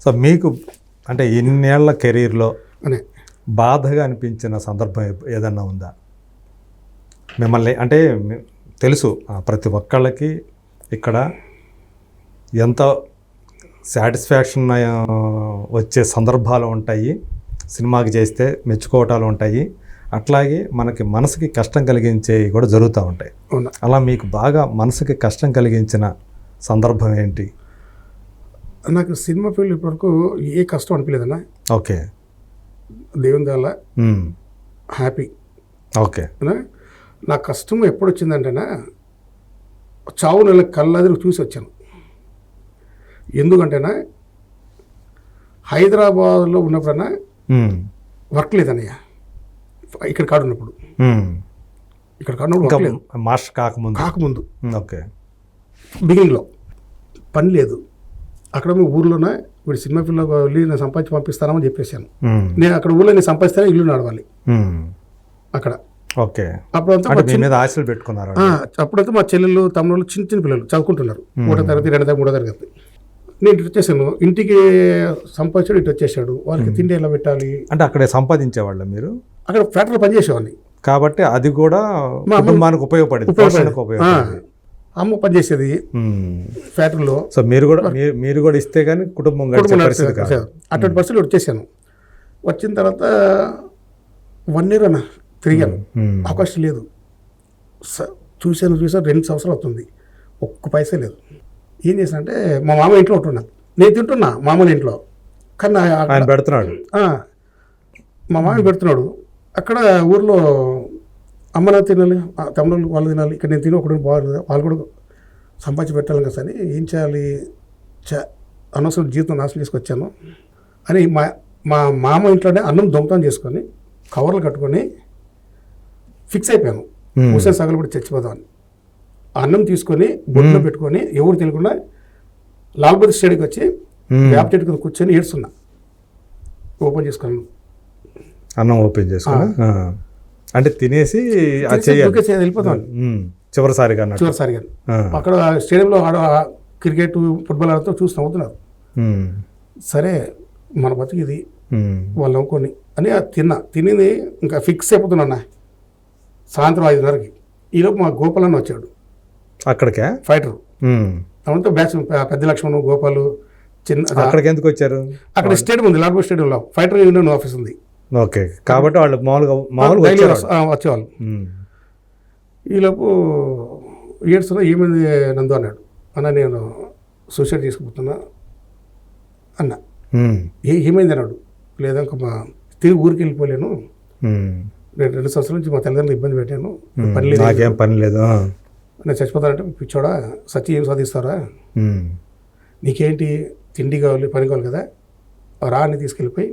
So మీకు అంటే ఇన్నేళ్ళ కెరీర్లో బాధగా అనిపించిన సందర్భం ఏదన్నా ఉందా? మిమ్మల్ని అంటే తెలుసు ప్రతి ఒక్కళ్ళకి ఇక్కడ ఎంత సాటిస్ఫాక్షన్ వచ్చే సందర్భాలు ఉంటాయి సినిమాకి చేస్తే మెచ్చుకోవటాలు ఉంటాయి అట్లాగే మనకి మనసుకి కష్టం కలిగించేవి కూడా జరుగుతూ ఉంటాయి. అలా మీకు బాగా మనసుకి కష్టం కలిగించిన సందర్భం ఏంటి? నాకు సినిమా ఫీల్డ్ ఇప్పటివరకు ఏ కష్టం అనిపించలేదన్న. ఓకే. దేవుని దాల. హ్యాపీ. ఓకే. నా కష్టం ఎప్పుడు వచ్చిందంటేనా చావు నెల కళ్ళదిరి చూసి వచ్చాను. ఎందుకంటేనా హైదరాబాద్లో ఉన్నప్పుడన్నా. వర్క్ లేదన్నయ్య. ఇక్కడ కాడు ఉన్నప్పుడు. ఇక్కడ లేదు. మాస్టర్ కాకముందు. కాకముందు. ఓకే. బిగినింగ్లో. పని లేదు. అక్కడ మీ ఊర్లోనే ఇప్పుడు సినిమా ఫీల్డ్లో వెళ్ళి నేను సంపాదించి పంపిస్తానని చెప్పేశాను. నేను అక్కడ ఊళ్ళో నేను సంపాదిస్తేనే ఇల్లు నడవాలి. అక్కడ. ఓకే. అప్పుడంతా ఆశలు పెట్టుకున్నారు అప్పుడంతా మా చెల్లెళ్ళు తమ్ముళ్ళు చిన్న చిన్న పిల్లలు చదువుకుంటున్నారు. ఒకటో తరగతి రెండో తరగతి మూడో తరగతి. నేను ఇటు వచ్చేసాను. ఇంటికి సంపాదించాడు ఇటు వచ్చేసాడు వాళ్ళకి తిండి ఎలా పెట్టాలి? అంటే అక్కడే సంపాదించేవాళ్ళ మీరు? అక్కడ ఫ్యాక్టరీలో పనిచేసేవాడిని. కాబట్టి అది కూడా కుటుంబానికి ఉపయోగపడింది ఉపయోగపడింది. అమ్మ పనిచేసేది మ్మ్. ఫ్యాక్టరీలో. సో మీరు కూడా మీరు కూడా ఇస్తే కానీ కుటుంబం అటువంటి పరిస్థితులు వచ్చేసాను. వచ్చిన తర్వాత వన్ ఇయర్ అన్న తిరిగాను మ్మ్. అవకాశం లేదు. చూశాను చూసాను రెండు సంవత్సరాలు అవుతుంది. ఒక్క పైసే లేదు. ఏం చేశానంటే మా మామ ఇంట్లో ఉంటున్నా. నేను తింటున్నా మామూలు ఇంట్లో. కానీ ఆయన పెడుతున్నాడు. మా మామ పెడుతున్నాడు. అక్కడ ఊర్లో అమ్మ నా తినాలి ఆ, తమ్ముళ్ళు వాళ్ళు తినాలి ఇక్కడ నేను తిని ఒకటి బాగుంది వాళ్ళు కూడా సంపాదించి పెట్టాలి కదా అని ఏం చేయాలి? చ అనవసరం జీవితం నాశనం చేసుకొచ్చాను. అని మా మా మామ ఇంట్లోనే అన్నం దొంగతనం చేసుకొని కవర్లు కట్టుకొని ఫిక్స్ అయిపోయాను. హుసేన్ సాగర్ కూడా చచ్చిపోదామని అన్నం తీసుకొని బొట్టులో పెట్టుకొని ఎవరు తెలియకుండా లాల్బతి స్టేడియంకి వచ్చి. వేప చెట్టు కింద కూర్చొని ఏడుస్తున్నా. ఓపెన్ చేసుకున్నాను. అన్నం ఓపెన్ చేసుకుని ఆ. అంటే తినేసి మ్మ్. చివరిసారిగా చివరిసారిగా. అక్కడ స్టేడియంలో ఆడ క్రికెట్ ఫుట్బాల్ ఆడుతూ చూసి నవ్వుతున్నారు. సరే మన బతుకు ఇది. వాళ్ళు నవ్వుకొని అని తిన్నా. తినేది ఇంకా ఫిక్స్ అయిపోతున్నా. సాయంత్రం ఐదున్నరకి. ఈలోపు మా గోపాలన్న వచ్చాడు. అక్కడికే? ఫైటర్. అవంతా బ్యాచ్ పెద్ద లక్ష్మణ్ గోపాలు చిన్న అక్కడికి ఎందుకు వచ్చారు? అక్కడ స్టేడియం ఉంది లాల్బో స్టేడియంలో. ఫైటర్ యూనియన్ ఆఫీస్ ఉంది. ఓకే. కాబట్టి వాళ్ళు మామూలుగా మామూలుగా వచ్చేవాళ్ళు. ఈలోపు ఏడ్చున్నా ఏమైంది నందు అన్నాడు. అన్న నేను సూసైడ్ చేసుకుపోతున్నా అన్న. ఏ ఏమైంది? అన్నాడు. లేదా ఇంకా మా తిరిగి ఊరికి వెళ్ళిపోలేను. నేను రెండు సంవత్సరాల నుంచి మా తల్లిదండ్రులు ఇబ్బంది పెట్టాను. పని లేదు. నాకేం పని లేదు. నేను చచ్చిపోతానంటే పిచ్చోడా సచ్చి ఏం సాధిస్తారా. నీకేంటి? తిండి కావాలి పని కావాలి కదా. రా అని తీసుకెళ్ళిపోయి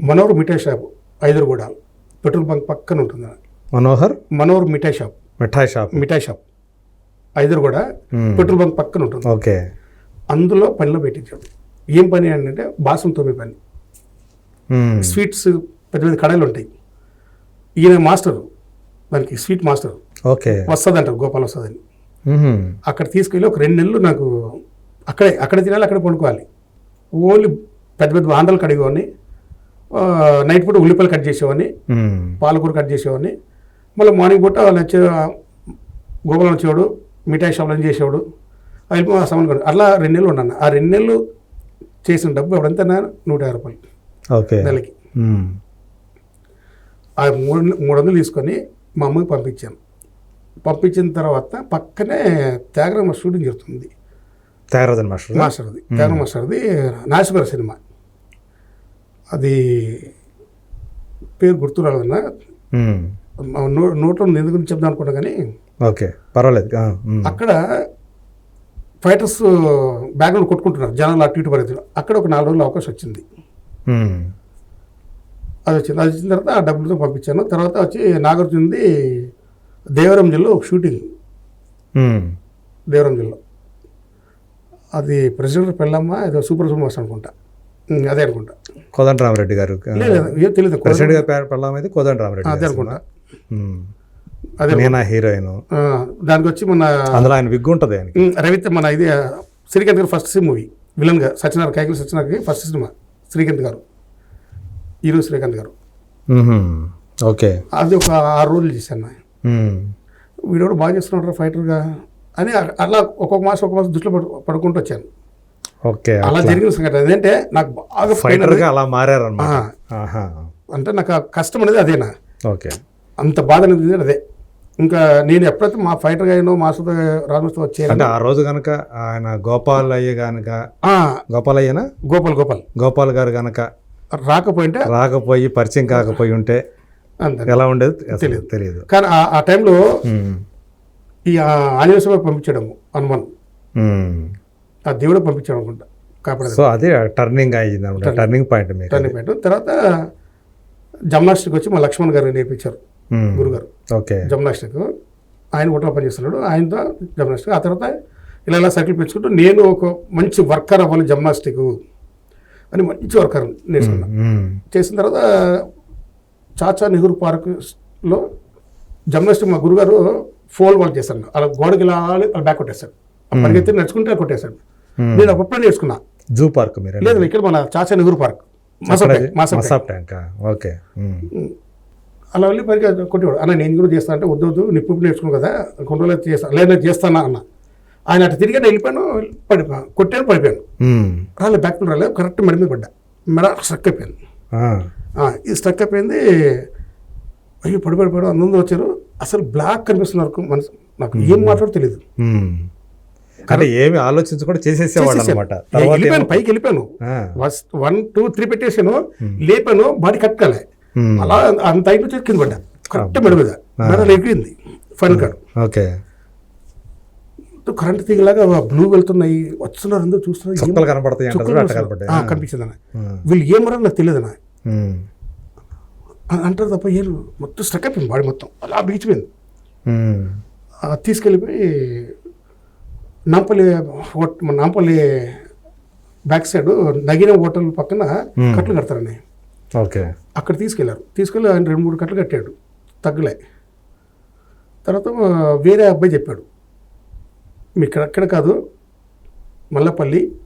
మనోహర్ మిఠాయి షాప్ ఐదుగుడ పెట్రోల్ బంక్ పక్కన ఉంటుంది. Manohar? Manohar Mithai shop. Mithai shop. Mithai shop. మ్మ్. పెట్రోల్ బంక్ పక్కన ఉంటుంది. ఓకే. అందులో పనిలో పెట్టించాడు ఏం పని అంటే బాసం తోమే పని. స్వీట్స్ పెద్ద పెద్ద కడాయిలు ఉంటాయి. ఈయన మాస్టర్ దానికి స్వీట్ మాస్టర్. ఓకే. వస్తుంది అంటారు గోపాల్ వస్తుందని. అక్కడ తీసుకెళ్ళి ఒక రెండు నెలలు నాకు అక్కడే అక్కడ తినాలి అక్కడే పండుకోవాలి. ఓన్లీ పెద్ద పెద్ద ఆంధ్రాలు ఆ, నైట్ పూట ఉల్లిపాయలు కట్ చేసేవాడిని. పాలకూర కట్ చేసేవాడిని. మళ్ళీ మార్నింగ్ పూట వాళ్ళు వచ్చే గోపాలం వచ్చేవాడు మిఠాయి షాపులు చేసేవాడు. అయిపో సామాన్ కొను అట్లా రెండు నెలలు ఉన్నాను. ఆ రెండు నెలలు చేసిన డబ్బు ఎప్పుడంతా నూట యాభై రూపాయలు ఓకే. నెలకి. ఆ మూడు మూడు వందలు తీసుకొని మా అమ్మకి పంపించాను. పంపించిన తర్వాత పక్కనే త్యాగరామ షూటింగ్ జరుగుతుంది. తయారదని మాస్టర్ మాస్టర్ది. త్యాగరామ మాస్టర్ది నాసిపర సినిమా. అది పేరు గుర్తు రాలేదన్నా మ్మ్. మా నో నోట్లో ఎందుకు చెప్దాం అనుకున్నా కానీ ఓకే పర్వాలేదు. అక్కడ ఫైటర్స్ బ్యాక్గ్రౌండ్ కొట్టుకుంటున్నారు జనాలు అటు ఇటు పరిగెత్తులు అక్కడ ఒక నాలుగు రోజులు అవకాశం వచ్చింది. అది వచ్చింది అది వచ్చిన తర్వాత ఆ డబ్బులతో పంపించాను తర్వాత వచ్చి నాగార్జునది దేవరం జిల్లా ఒక షూటింగ్. దేవరం జిల్లా అది ప్రెసిడెంట్ పెళ్ళమ్మ ఏదో సూపర్ సూపర్ మాస్టర్ అనుకుంటా అదే అనుకుంటా. కోదండరామరెడ్డి గారు లేదు లేదు, ఏం తెలియదు ప్రెసిడెంట్ గారి పెళ్ళాం అయితే కోదండరామరెడ్డి అదే గారి అనుకుంటా. అదే నేనా హీరోయిన్. దానికి వచ్చి మన అందులో ఆయన విగ్గు ఉంటుంది రవిత్ మన ఇది శ్రీకాంత్ గారి ఫస్ట్ మూవీ విలన్గా సత్యనారాయణ కైకల సత్యనారాయణకి ఫస్ట్ సినిమా శ్రీకాంత్ గారు. హీరో శ్రీకాంత్ గారు. ఓకే. అది ఒక ఆరు రోజులు చేశాను. వీడు కూడా బాగా చేస్తున్నాడు ఫైటర్గా అని అ- అలా ఒక్కొక్క మాసం ఒక్కొక్క మాసం దృష్టిలో పడు పడుకుంటూ వచ్చాను. ఓకే అలా జరిగిన సంఘటన. ఏంటంటే నాకు బాగా pain ఫైటర్ అనేది- గా అలా ఆహా. అంటే నాకు కష్టం అనేది అదేనా? ఓకే. అంత బాధ అనేది అదే. ఇంకా నేను ఎప్పుడైతే మా ఫైటర్గా అయినో మాస్టర్ రాజమస్తో వచ్చాను అంటే ఆ రోజు గనక ఆయన గోపాల్ అయ్య గనక ఆ, గోపాల్ అయ్యనా? గోపాల్ గోపాల్. గోపాల్ గారు గనక రాకపోయింటే రాకపోయి పరిచయం కాకపోయి ఉంటే ఎలా ఉండేది? అసలు తెలియదు కానీ ఆ- టైంలో. ఈ ఆంజనేయ పంపించడము హనుమాన్. మ్మ్. ఆ దేవుడు పంపించాడు అనుకుంటా కాపాడదు సో అది టర్నింగ్ అయ్యింది అనమాట. టర్నింగ్ పాయింట్ టర్నింగ్ పాయింట్ తర్వాత జమ్నాస్టిక్ వచ్చి మా లక్ష్మణ్ గారు నేర్పించారు మ్మ్. గురుగారు. ఓకే జమ్నాస్టిక్ ఆయన హోటల్లో పనిచేస్తున్నాడు ఆయనతో జమ్నాస్టిక్ ఆ తర్వాత ఇలా ఇలా సర్కిల్ పెంచుకుంటూ నేను ఒక మంచి వర్కర్ అవ్వాలి జమ్నాస్టిక్ అని మంచి వర్కర్ నేర్చుకున్నాను మ్మ్. చేసిన తర్వాత చాచా నెహ్రూ పార్క్లో జమ్నాస్టిక్ మా గురుగారు ఫోల్ వాళ్ళు చేశాను అలా గోడకి ఇలా అలా బ్యాక్ కొట్టేశాడు పరిగెత్తి నడుచుకుంటే కొట్టేశాడు మ్మ్. నేను అప్పుడే నేర్చుకున్నా జూ పార్క్ మీరు లేదు ఇక్కడ మన చాచా నెహ్రూ పార్క్. మసపే ట్యాంక్ ఓకే. మ్మ్. అలా వెళ్ళి పైకి కొట్టేవాడు. అన్న నేను కూడా చేస్తాను అంటే వద్దు వద్దు నిప్పు నేర్చుకున్నాను కదా కొన్ని రోజులు చేస్తాను లేదా చేస్తానా అన్న. ఆయన అటు తిరిగి నేను వెళ్ళిపోయాను పడిపో కొట్టాను పడిపోయాను. రాలేదు బ్యాక్ పెయిన్ రాలేదు కరెక్ట్ మెడ మీద పడ్డా. మెడ స్ట్రక్ అయిపోయింది. ఇది స్ట్రక్ అయిపోయింది. అయ్యో పడి పడి పడి అందరూ వచ్చారు. అసలు బ్లాక్ కనిపిస్తుంది నాకు మనసు నాకు ఏం మాట్లాడో తెలియదు అంటే ఏమి ఆలోచించకుండా చేసేసేవాళ్ళు అనమాట వెళ్ళిపోయాను పైకి వెళ్ళిపోయాను. వన్ టూ త్రీ పెట్టేసాను లేపాను బాడీ కట్టాలి. మ్మ్. అలా అంత అయిపోయి కింద పడ్డా. కరెక్ట్ మెడ మీద. మెడ ఎగిరింది ఫైనల్ కార్డ్ ఓకే. కరెంట్ తీగలాగా బ్లూ వెళ్తున్నాయి వస్తున్నారు అందరూ చూస్తున్నారు. కనపడతాయి కనిపించింది అన్న. వీళ్ళు ఏమరో నాకు తెలియదు అన్న. అంటారు తప్ప ఏం మొత్తం స్ట్రక్ అయిపోయింది బాడీ మొత్తం. అలా బిగిచిపోయింది తీసుకెళ్ళిపోయి నాంపల్లి నాంపల్లి బ్యాక్ సైడ్ నగిన హోటల్ పక్కన. కట్లు కడతారని. ఓకే. అక్కడ తీసుకెళ్ళారు. తీసుకెళ్ళి ఆయన రెండు మూడు కట్లు కట్టాడు. తగ్గలే. తర్వాత వేరే అబ్బాయి చెప్పాడు. మీ ఇక్కడ అక్కడ కాదు. మల్లపల్లి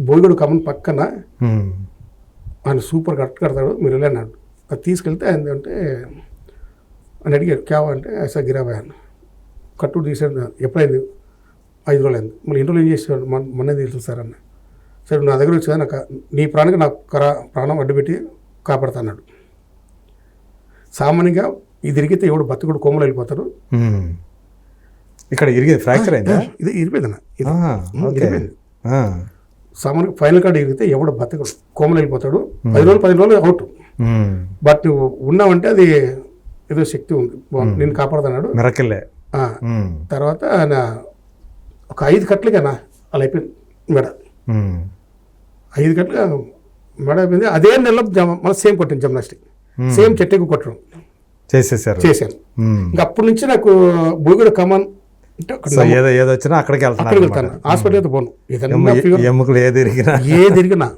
బోయగడు కమన్ పక్కన. ఆయన సూపర్ కరెక్ట్ కడతాడు. మీరు వెళ్ళి అన్నాడు. అది తీసుకెళ్తే ఆయన అంటే అని అడిగాడు క్యావా? అంటే ఐసా గిరాబా. అని కట్టు తీసాడు ఎప్పుడైంది? ఐదు రోజులు అయింది. మళ్ళీ రోజులు ఏం చేసాడు మన మొన్నే తెలుసు సార్ అన్న. సరే నా దగ్గర వచ్చి నాకు నీ ప్రాణానికి నాకు కరా ప్రాణం అడ్డుపెట్టి కాపాడుతాన్నాడు. సామాన్యంగా ఇది తిరిగితే ఎవడు బతుకుడు కోమలు వెళ్ళిపోతారు. ఇక్కడ ఇరిగింది ఫ్రాక్చర్ అయిందా? ఇది ఇరిపోయిందన్న ఇది ఇరిపోయింది. సామాన్యంగా ఫైనల్ కార్డు ఇరిగితే ఎవడు బతుకుడు కోమలు వెళ్ళిపోతాడు. పది రోజులు పది రోజులు అవుట్. బట్ నువ్వు ఉన్నావంటే అది ఏదో శక్తి ఉంది. నేను కాపాడుతున్నాడు. మిరకిల్లే. తర్వాత ఆయన ఒక ఐదు కట్లకేనా అలా అయిపోయింది మెడ. ఐదు కట్లుగా మెడ అయిపోయింది. అదే నెలలో జమ మళ్ళీ సేమ్ కొట్టాను జిమ్నాస్టిక్. సేమ్ చెట్టుకు కొట్టడం. చేసేసారు. చేశాను. ఇంకా అప్పటి నుంచి నాకు భూగడ కమాన్ ఏదో ఏదో వచ్చినా అక్కడికి అక్కడికి వెళ్తాను. హాస్పిటల్ అయితే పోను. ఎముకలు ఏది ఇరిగినా ఏ తిరిగినా.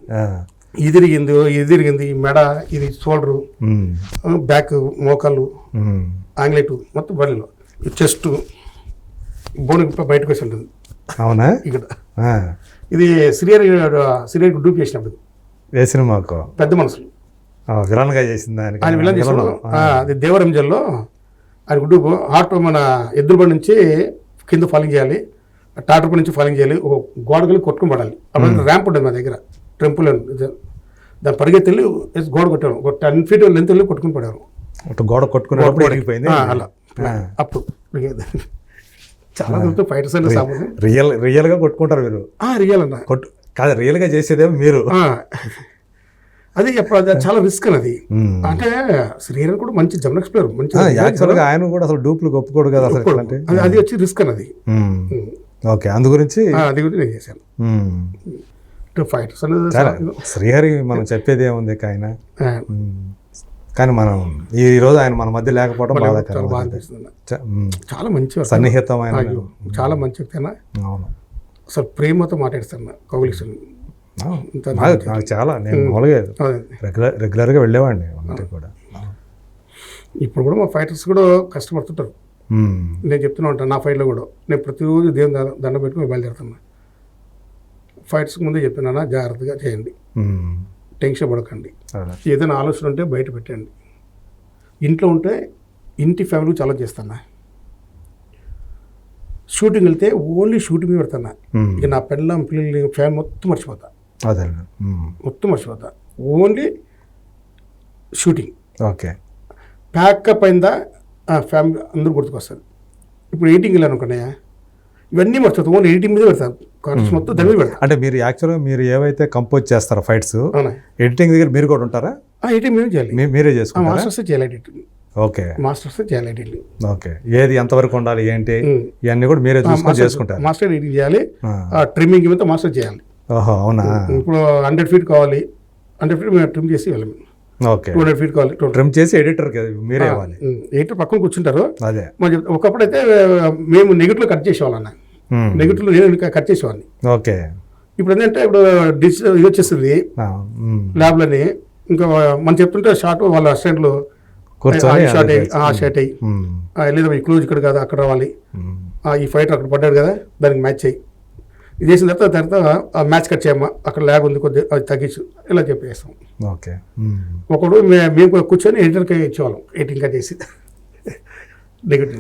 ఇది తిరిగింది ఇది తిరిగింది మెడ ఇది షోల్డరు. బ్యాక్ మోకాళ్ళు మ్మ్. ఆంగ్లేటు మొత్తం బాడీలో. చెస్ట్ బోన్ బయటకు వచ్చి ఉంటుంది. అవునా? ఇక్కడ. ఇది సిరియర్ సిరియర్ డూప్ చేసినప్పుడు. వేసిన మాకు పెద్ద మనుషులు విలన్గా చేసింది ఆయన విలన్. ఆ, అది దేవరంజల్లో ఆయన గుడ్డు ఆటో మన ఎద్దుల బండి నుంచి కింద ఫాలింగ్ చేయాలి. టాటర్ నుంచి ఫాలింగ్ చేయాలి. ఒక గోడకి కొట్టుకుని పడాలి. అప్పుడు ర్యాంప్ ఉంటుంది మా దగ్గర. టెంపుల్ దాని పరిగెత్తి వెళ్ళి గోడ కొట్టాను ఒక టెన్ ఫీట్ లెంత్ వెళ్ళి కొట్టుకుని పడారు. గోడ ఆ, అలా. అప్పుడు. చాలా దొరుకుతాయి ఫైటర్స్ అనే సామాన్. రియల్ రియల్గా కొట్టుకుంటారు మీరు. రియల్ అన్న. కొట్టు కాదు రియల్గా చేసేదేమో మీరు అది చాలా రిస్క్ అన్నది. అంటే శ్రీరన్ కూడా మంచి జమ్నక్స్ ప్లేయర్ మంచి ఆ, యాక్చువల్గా ఆయన కూడా అసలు డూప్లు ఒప్పుకోడు కదా అసలు అది- వచ్చి రిస్క్ అన్నది. ఓకే అందు గురించి? అది కూడా నేను చేశాను. ఫైటర్స్ అనేది శ్రీహరి మనం చెప్పేది ఏముంది ఆయన. కానీ మనం ఈ రోజు ఆయన మన మధ్య లేకపోవడం చాలా బాధాకరం మంచి. సన్నిహితమైన చాలా మంచి వ్యక్తి అన్న. అవును. అసలు ప్రేమతో మాట్లాడుతాను ఆ, నాకు చాలా నేను మామూలుగా రెగ్యులర్ రెగ్యులర్గా వెళ్ళేవాడిని కూడా. ఇప్పుడు కూడా మా ఫైటర్స్ కూడా కష్టపడుతుంటారు. నేను చెప్తూనే ఉంటాను నా ఫైట్లో కూడా. నేను ప్రతిరోజు దేవుని దండ దండ పెట్టుకుని బయలుదేరుతున్నా. ఫైట్స్ ముందే చెప్పినా జాగ్రత్తగా చేయండి. టెన్షన్ పడకండి. ఏదైనా ఆలోచన ఉంటే బయట పెట్టండి. ఇంట్లో ఉంటే ఇంటి ఫ్యామిలీ చాలా చేస్తున్నా షూటింగ్ వెళ్తే ఓన్లీ షూటింగ్ పెడుతున్నా మ్మ్. ఇక నా పిల్లం పిల్లలు ఫ్యాన్ మొత్తం మర్చిపోతా. అదే. మొత్తం మర్చిపోతా. Only shooting. Okay. Pack up అయిందా? ఫ్యామిలీ అందరూ గుర్తుకొస్తారు. ఇప్పుడు ఎడిటింగ్ వెళ్ళాను అనుకున్నాయా ఇవన్నీ మర్చిపోతాం. ఓన్లీ ఎడిటింగ్ మీద పెడతాను కార్డ్స్ మొత్తం దాని మీద అంటే మీరు యాక్చువల్గా మీరు ఏవైతే కంపోజ్ చేస్తారో ఫైట్స్ ఎడిటింగ్ దగ్గర మీరు కూడా ఉంటారా? ఎడిటింగ్ మీద చేయాలి. మీరే చేసుకుంటారా? మాస్టర్స్ చేయాలి ఎడిటింగ్. ఓకే. మాస్టర్స్ చేయాలి ఎడిటింగ్. ఓకే. ఏది ఎంతవరకు ఉండాలి ఏంటి. ఇవన్నీ కూడా మీరే చూసుకొని చేసుకుంటారు. మాస్టర్ ఎడిటింగ్ చేయాలి. ఆ. ట్రిమ్మింగ్ మీద మాస్టర్ చేయాలి. ఓహో అవునా? ఇప్పుడు హండ్రెడ్ ఫీట్ కావాలి. హండ్రెడ్ ఫీట్ మేము ట్రిమ్ చేసి వెళ్ళాము. ఓకే. టూ హండ్రెడ్ ఫీట్ కావాలి ట్రిమ్ చేసి ఎడిటర్కి మీరే ఇవ్వాలి. ఎయిట్ పక్కన కూర్చుంటారు. అదే. ఒకప్పుడు అయితే మేము నెగిటివ్లో కట్ చేసేవాళ్ళం మ్మ్. నెగిటివ్లో నేను కట్ చేసేవాడిని. ఓకే. ఇప్పుడు ఏంటంటే ఇప్పుడు డిజిటల్ ఇది వచ్చేస్తుంది. ల్యాబ్లని ఇంకా మనం చెప్తుంటే షార్ట్ వాళ్ళ అసిస్టెంట్లు షార్ట్ అయ్యి ఆ షార్ట్ అయ్యి మ్మ్. ఆ, లేదా ఈ క్లోజ్ ఇక్కడ కాదు అక్కడ రావాలి. ఈ ఫైటర్ అక్కడ పడ్డాడు కదా దానికి మ్యాచ్ అయ్యి ఇది చేసిన తర్వాత తర్వాత మ్యాచ్ కట్ చేయమ్మా అక్కడ ల్యాగ్ ఉంది కొద్దిగా అది తగ్గించు ఇలా చెప్పేస్తాం. ఓకే. మ్మ్. ఒకడు మేము కూడా కూర్చొని ఎడిటర్కి ఇచ్చేవాళ్ళం. ఎడిటింగ్ కట్ చేసి. నెగిటివ్